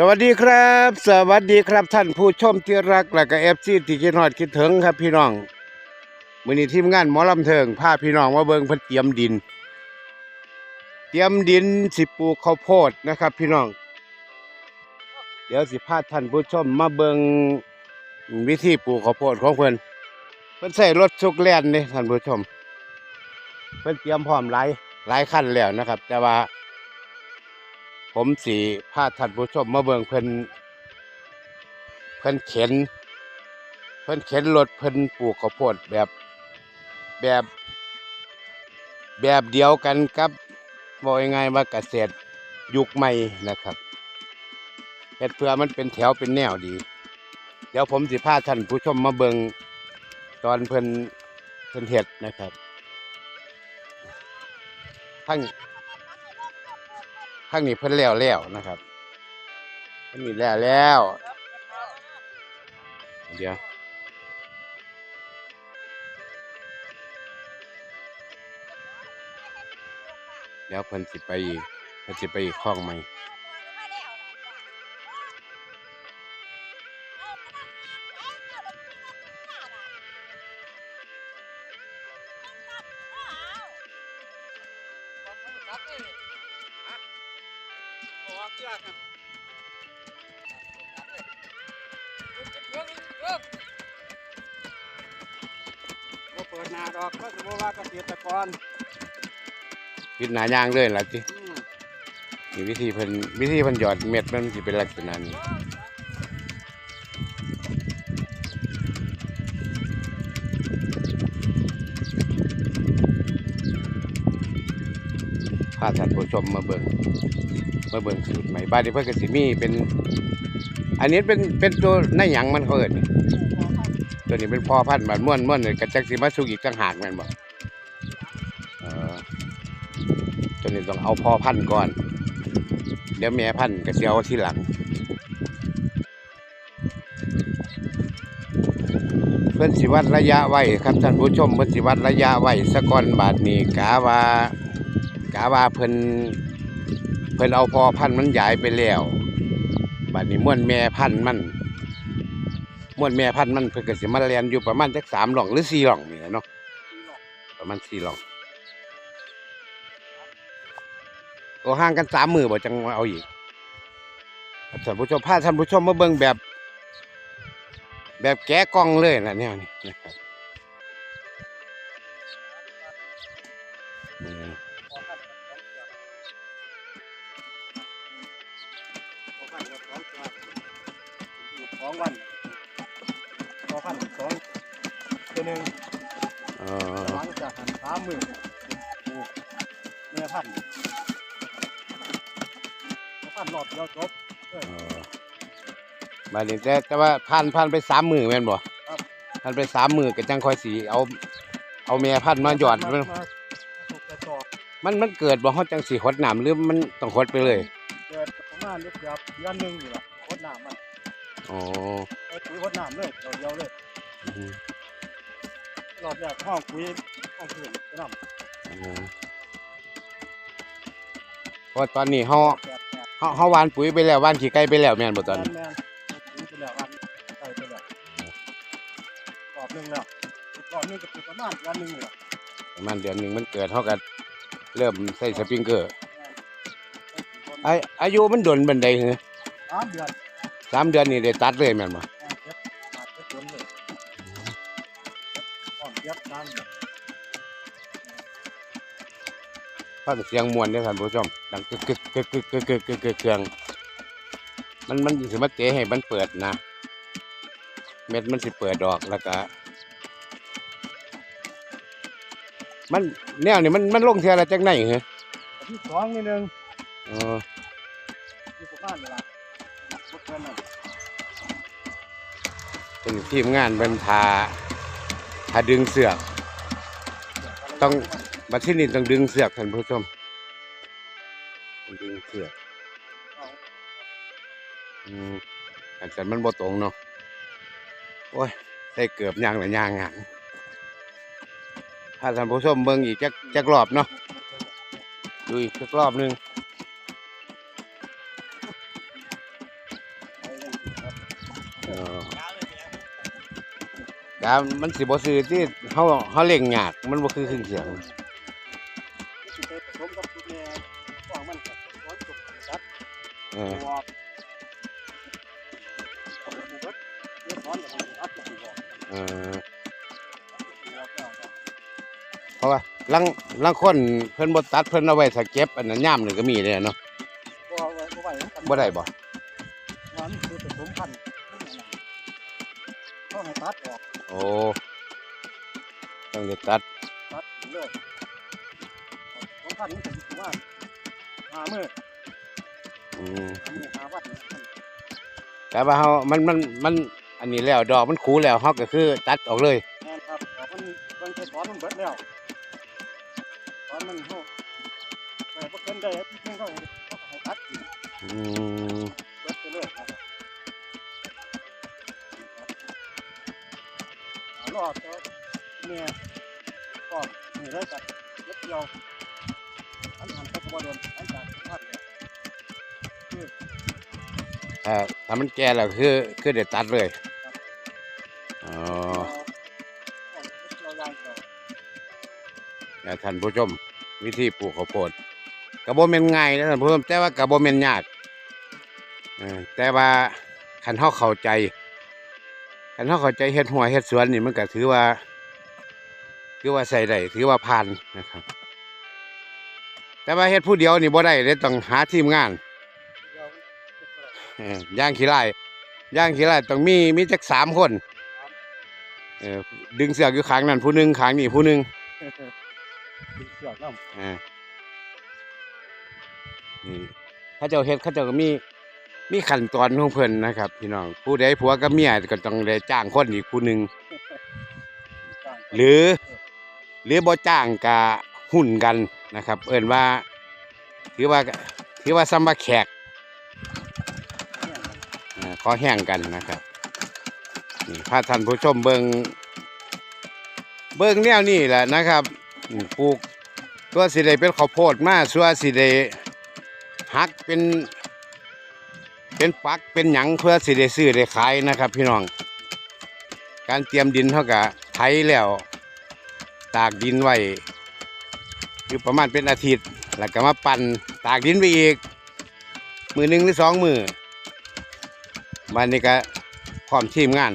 สวัสดีครับ สวัสดีครับท่านผู้ชมที่รักและก็เอฟซีที่คิดฮอดคิดถึงครับพี่น้องมือนี้ทีมงานหมอลำเทิงพาพี่น้องมาเบิ่งเพิ่นเตรียมดิน เตรียมดินสิปลูกข้าวโพดนะครับ พี่น้อง เดี๋ยวสิพาท่านผู้ชมมาเบิ่งวิธีปลูกข้าวโพดของเพิ่นเพิ่นใส่รถชุกแล่นนี่ท่านผู้ชม เพิ่นเตรียมพร้อมหลายหลายคันแล้วนะครับ แต่ว่า ผมสีพาท่านผู้ชมมาเบิ่งเพิ่นเพิ่นเข็น เพิ่นเข็นรถเพิ่นปลูกข้าวโพดแบบแบบแบบเดียวกันกับบอกยังไงว่าเกษตรยุคใหม่นะครับเฮ็ดเพื่อมันเป็นแถวเป็นแนวดี เดี๋ยวผมสิพาท่านผู้ชมมาเบิ่งตอนเพิ่นเพิ่นเฮ็ดนะครับทั้ง ข้างนี้เพิ่นแล้วแล้วนะครับเพิ่นนี่แล้วแล้ว เดี๋ยวเดี๋ยวเพิ่นสิไปอีกเพิ่นสิไปอีกห้องใหม่บ่ เปิดหน้าดอกก็คือบ่ว่าเกษตรกรคิดหนายางเลยล่ะจิอืมนี่วิธีเพิ่นวิธีเพิ่นหยอดเม็ดมันสิเป็นลักษณะนี้พาท่านผู้ชมมาเบิ่ง มาเบิ่งสูตรใหม่บ้านนี้เพิ่นกสิมีเป็น อันนี้เป็นเป็นตัวในหยังมันเขาเอิ้นตัวนี้เป็นพ่อพันธุ์บานม่วนม่วนนี่ก็จักสิมาสุกอีกต่างหากแม่นบออตัวนี้ต้องเอาพ่อพันธุ์ก่อน เดี๋ยวแม่พันธุ์ก็สิเอาทีหลัง เพิ่อนสิวัดระยะไว้ครับท่านผู้ชมเพิ่อนสิวัดระยะไว้สะกอนบาดนี้กาว่ากาว่าเพิ่น เพิ่นเอาพอพันธุ์มันใหญ่ไปแล้วบาดนี้ม่วนแม่พันธุ์มันม่วนแม่พันธุ์มันเพิ่นก็สิมาเรียนอยู่ประมาณจักสามหล่องหรือสี่หล่องนี่แหละเนาะประมาณสี่หล่องโอ้ห่างกันสามมือบ่จังเอาอีกท่านผู้ชมพาท่านผู้ชมมาเบิ่งแบบ แบบแกะกล้องเลยนะเนี่ยนี่นะครับ อยู่สองวันพอพันสองตัวหนึ่งเออหลังจากหันสามมือปลูกแม่พันธุ์พอพันรอบเดียวจบเออมาเรียนแต่แต่ว่าผ่านผ่านไปสามมือแม่นบ่ครับผ่านไปสามมือก็จังค่อยสีเอาเอาแม่พันธุ์มาหยอดมันมาปลูกแต่ต่อมันมันเกิดบ่เฮาจังสีหดน้ำหรือมันต้องหดไปเลย เกิดประมาณเดือนเดือนหนึ่งอยู่ละโคตรน้ำมัน อ๋อเอาปุ๋ยโคตรน้ำเลยเดียวๆเลยอืมรอบแรกห้องปุ๋ยห้องพื้นไปน้ำอืมเพราะตอนนี้เฮาแปดแปดเฮาเฮาหวานปุ๋ยไปแล้วหวานขี้ไก่ไปแล้วแม่นบ่ตอนนี้แม่นปุ๋ยไปแล้วอันใส่ไปแล้วรอบหนึ่งแล้วอีกรอบหนึงก็ปลูกประมาณเดือนหนึ่งอยู่ละประมาณเดือนหนึงมันเกิดเฮาก็เริ่มใส่สปริงเกอร์ไออายุมันดนบันไดเหรอสามเดือน สามเดือนนี่ได้ตัดเลยแม่นบ่แม่นเก็บขาดเก็บผลเลยพร้อมเก็บน้ำฟังเสียงมวนเด้อท่านผู้ชมดังกึกกึกกึกกึกกึกกึกกึกกึกเครื่องมันมันสิมาเตะให้มันเปิดนะ เม็ดมันสิเปิดดอกแล้วก็มันแนวนี่มันมันลงเทียละจังไหนเหรออันที่สองนิดนึงเออ เป็นทีมงานเป็นทาทาดึงเสือก ต้องบัดที่นี่ต้องดึงเสือกท่านผู้ชมดึงเสือกอืมอันสันมันบ่ตรงเนาะโอ้ยใส่เกือบยางหรือยางงานถ้าท่านผู้ชมเบิ่งอีกจักจักรอบเนาะดูอีกจักรอบหนึงามันสิบ่ซื้อที่เฮาเฮาเล่งหยากมันบ่คือเครื่องเสียงสิไปผสมกับตัวแม่ของมันกับร้นเออตัวเอาไปเบิดเดี๋ยวร้ออเออเพราะว่าลังลังคนเพิ่นบ่ตัดเพิ่นเอาไว้ถ้าเก็บอันนั้นย่ามนึงก็มีเด้เนาะบ่ไว้บ่ไว้กันบ่ได้บ่มันคือผสมพันธุ์ ต้องให้ตัดออกโอ้ต้องได้ตัดตัดเลยผสมพันธุ์มันจะอว่าหามืออืมหามือหาวัดแต่ว่าเฮามันมันมันอันนี้แล้วดอกมันคูแล้วเฮาก็คือ ตัดออกเลยแม่นครับออกมันมันจะถอนมันเบิดแล้วถอนมันเฮาไปบ่เกินได้ที่เพิ่นเขาเขาตัดอืมเบิดไปเลยครับ รอดเจ้าเนี่ยก็นี่ได้จัดเล็กเดียวอันหันไปก็บ่โดนอันจากพัดเนี่ยถ้าถ้ามันแก่แล้วคือคือได้ตัดเลยอ๋อ เรายางเดียวเนี่ยท่านผู้ชม วิธีปลูกข้าวโพดก็บ่แม่นง่ายนะท่านผู้ชมแต่ว่าก็บ่แม่นยากเออแต่ว่าคันเฮาเข้าใจ คันเฮาเข้าใจเฮ็ดหัวเฮ็ดสวนนี่มันก็ถือว่า ถือว่าใส่ได้ถือว่าผ่านนะครับ แต่ว่าเฮ็ดผู้เดียวนี่บ่ได้เด้ต้องหาทีมงานเดียวเออย่างขี้ไล่ย่างขี้ไล่ต้องมีมีจักสามคนเออดึงเสือกอยู่ข้างนั้นผู้หนึงข้างนี้ผู้หนึงเสือกน้อ่านี่เขาเจ้าเฮ็ดเขาเจ้าก็มี มีขั้นตอนของเพิ่นนะครับ พี่น้องผู้ใดผัวกับเมียก็ต้องได้จ้างคนอีกผู้หนึ่งำหรือหรือบ่จ้างกะหุ่นกันนะครับ เอิ้นว่าถือว่าถือว่าซ้ำว่าแขกอ่าขอแห้งกันนะครับนี่พาท่านผู้ชมเบิงเบิงแนวนี้แหละนะครับอืมปลูกตัวสิได้เป็นข้าวโพดมาสัวสิได้หักเป็น เป็นปักเป็นหยังเพื่อสิได้ซื้อได้ขายนะครับ พี่น้อง การเตรียมดินเท่ากับไถแล้ว ตากดินไว้อยู่ประมาณเป็นอาทิตย์ แล้วก็มาปั่นตากดินไปอีก มือหนึ่งหรือสองมือวันนี้ก็พร้อมทีมงาน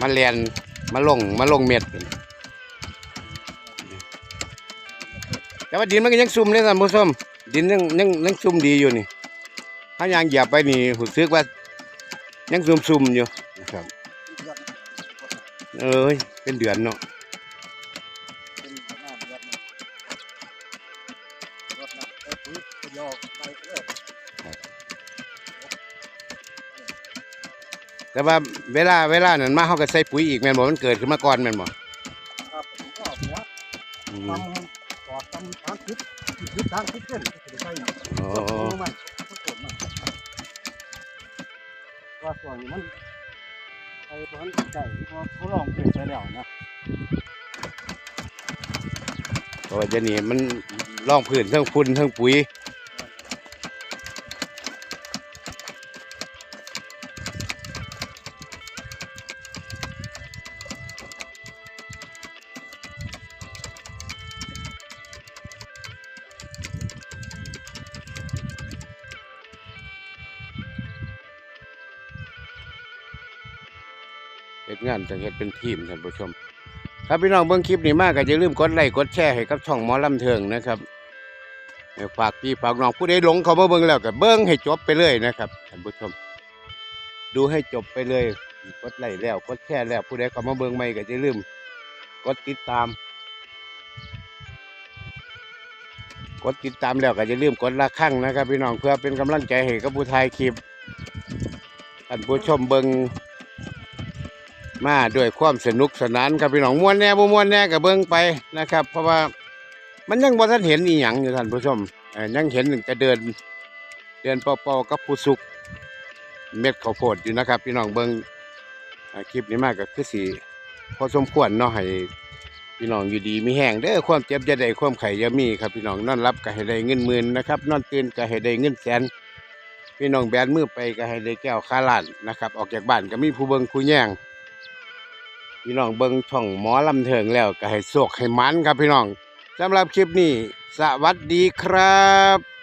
มาเรียนมาลงมาลงเม็ดแต่ว่าดินมันก็ยังซุ่มเลยท่านผู้ชมดินยังยังยังซุ่มดีอยู่นี่ ถ้ายางเหยียบไปนี่หูซึกว่า ยังซุ่มซุ่มๆอยู่นะครับเอ้ยเป็นเดือนเนาะเป็นหน้าเดือดนะรถนะเออปุ๋ยยอไปเลยแต่ว่าเวลาเวลานั้นมาเขาก็ใส่ปุ๋ยอีกแม่นบ่มันเกิดขึ้นมาก่อนแม่นบ่ครับผมก็เอาหัวอืมทำกอดทำทางคิดคิดทางคิดเส้นจะใช่ ว่าส่วนนี้มันไอ้ตัวนั้นใจเพราะเขาลองเปลี่ยนไปแล้วนะเพราะว่าเดี๋ยวนี้มันร่องพื้นเทั้งฝุ่นเทั้งปุ๋ย ดงานต้องเฮ็ดเป็นทีมท่านผู้ชมครับพี่น้องเบิ่งคลิปนี้มากก็อย่าลืมกดไลค์กดแชร์ให้กับช่องหมอลำเทิงนะครับฝากพี่ฝากน้องผู้ใดหลงเขามาเบิ่งแล้วก็เบิ่งให้จบไปเลยนะครับท่านผู้ชม ดูให้จบไปเลยกดไลค์แล้วกดแชร์แล้วผู้ใดเขามาเบิ่งใหม่ก็อย่าลืมกดติดตาม กดติดตามแล้วก็อย่าลืมกดละครั้งนะครับ พี่น้องเพื่อเป็นกำลังใจให้กับผู้ถ่ายคลิปท่านผู้ชมเบิ่ง มาด้วยความสนุกสนานครับพี่น้องม่วนแน่บ่ม่วนแน่ก็เบิ่งไปนะครับ เพราะว่ามันยังบ่ทันเห็นอีหยังอยู่ท่านผู้ชมยังเห็นแต่เดิน เดินเป่าๆกับผู้สุก เม็ดข้าวโพดอยู่นะครับ พี่น้องเบิ่งคลิปนี้มากก็คือสิพอสมควรเนาะให้พี่น้องอยู่ดีมีแห้งเด้อความเจ็บจะได้ความไข่จะมีครับพี่น้องนอนรับก็ให้ได้เงินหมื่นนะครับนอนตื่นก็ให้ได้เงินแสนพี่น้องแบนมือไปก็ให้ได้แก้วคาลานนะครับ ออกจากบ้านก็มีผู้เบิงผู้แย่ง พี่น้องเบิงช่องหมอลำเทิงแล้วก็ให้โศกให้มันครับพี่น้องสำหรับคลิปนี้ สวัสดีครับ